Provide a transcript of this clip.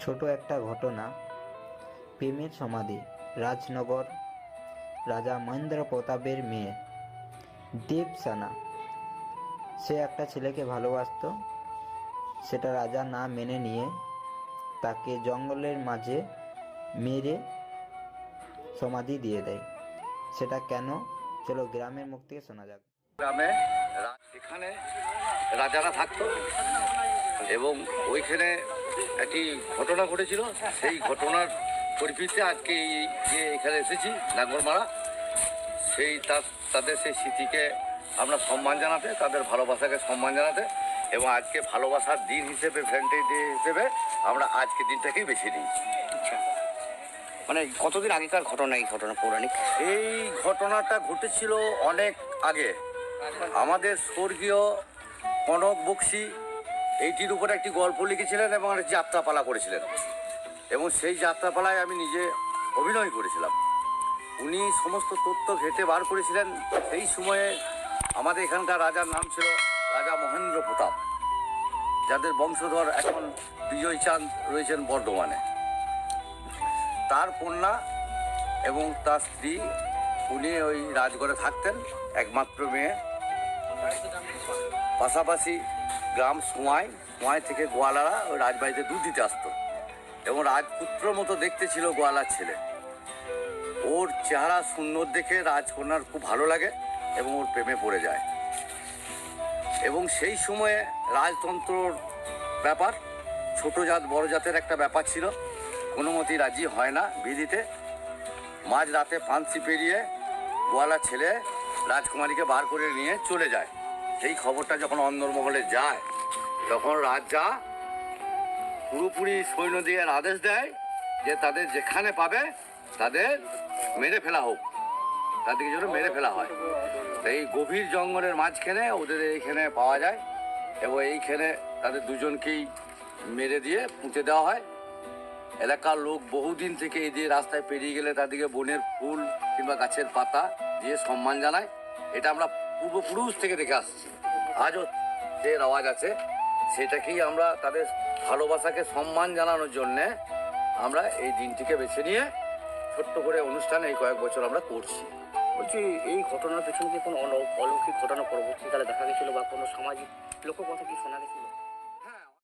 ছোট একটা ঘটনা। প্রেমের সমাধি, রাজনগর। রাজা মহেন্দ্র প্রতাপের মেয়ে দেবসানা সে একটা ছেলেকে ভালোবাসতো। সেটা রাজা না মেনে নিয়ে তাকে জঙ্গলের মাঝে মেরে সমাধি দিয়ে দেয়। সেটা কেন? চলো গ্রামের মুখ থেকে শোনা যাক। গ্রামে সেখানে রাজারা থাকতো এবং ওইখানে একটি ঘটনা ঘটেছিল। সেই ঘটনার পরিপ্রেক্ষিতে আজকে এই যে এখানে এসেছি নাগরমারা সেই তার তাদের সেই স্মৃতিকে আমরা সম্মান জানাতে তাদের ভালোবাসাকে সম্মান জানাতে এবং আজকে ভালোবাসার দিন হিসেবে ভ্যালেন্টাইন ডে হিসেবে আমরা আজকে দিনটাকেই বেছে নিই। আচ্ছা। মানে কতদিন আগেকার ঘটনা এই ঘটনা পৌরাণিক? এই ঘটনাটা ঘটেছিল অনেক আগে। আমাদের স্বর্গীয় কনক বক্সি এইটির উপরে একটি গল্প লিখেছিলেন এবং একটা যাত্রাপালা করেছিলেন। এবং সেই যাত্রাপালায় আমি নিজে অভিনয় করেছিলাম। উনি সমস্ত তথ্য ঘেটে বার করেছিলেন। সেই সময়ে আমাদের এখানকার রাজার নাম ছিল রাজা মহেন্দ্র প্রতাপ, যাদের বংশধর এখন বিজয় চাঁদ রয়েছেন বর্ধমানে। তার কন্যা এবং তার স্ত্রী, উনি ওই রাজগড়ে থাকতেন, একমাত্র মেয়ে। পাশাপাশি গ্রাম সোয়াই সোয়াই থেকে গোয়ালারা ওই রাজবাড়িতে দুধ দিতে আসতো। এবং রাজপুত্র মতো দেখতে ছিল গোয়ালার ছেলে। ওর চেহারা সুন্দর দেখে রাজকন্যার খুব ভালো লাগে এবং ওর প্রেমে পড়ে যায়। এবং সেই সময়ে রাজতন্ত্রর ব্যাপার, ছোট জাত, বড় জাতের একটা ব্যাপার ছিল। কোনো মতেই রাজি হয় না বিধিতে। মাঝ রাতে ফান্সি পেরিয়ে গোয়ালা ছেলে রাজকুমারীকে বার করে নিয়ে চলে যায়। সেই খবরটা যখন অন্দরমহলে যায়, তখন রাজা পুরোপুরি সৈন্য দিয়ে আদেশ দেয় যে তাদের যেখানে পাবে, তাদের মেরে ফেলা হোক। তাদেরকে যেন মেরে ফেলা হয়। এই গভীর জঙ্গলের মাঝখানে ওদের এইখানে পাওয়া যায় এবং এইখানে তাদের দুজনকেই মেরে দিয়ে পুঁতে দেওয়া হয়। এলাকার লোক বহুদিন থেকে এই দিয়ে রাস্তায় পেরিয়ে গেলে তাদেরকে বনের ফুল কিংবা গাছের পাতা দিয়ে সম্মান জানায়, এটা আমরা পূর্বপুরুষ থেকে দেখে আসছি। আজও যে রেওয়াজ আছে, সেটাকেই আমরা তাদের ভালোবাসাকে সম্মান জানানোর জন্যে আমরা এই দিনটিকে বেছে নিয়ে ছোট্ট করে অনুষ্ঠান এই কয়েক বছর আমরা করছি। বলছি, এই ঘটনার পেছনে কি কোনো অলৌকিক ঘটনা পরবর্তীকালে দেখা গেছিল বা কোনো সামাজিক লোককথা কি শোনা গেছিল